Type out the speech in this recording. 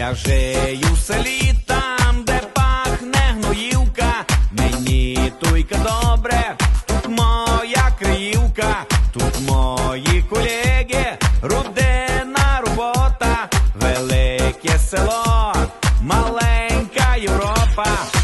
Я жию в селі там, де пахне гноївка. Мені туйка добре, тут моя криївка, тут мої колеги, рудена робота, велике село, маленька Європа.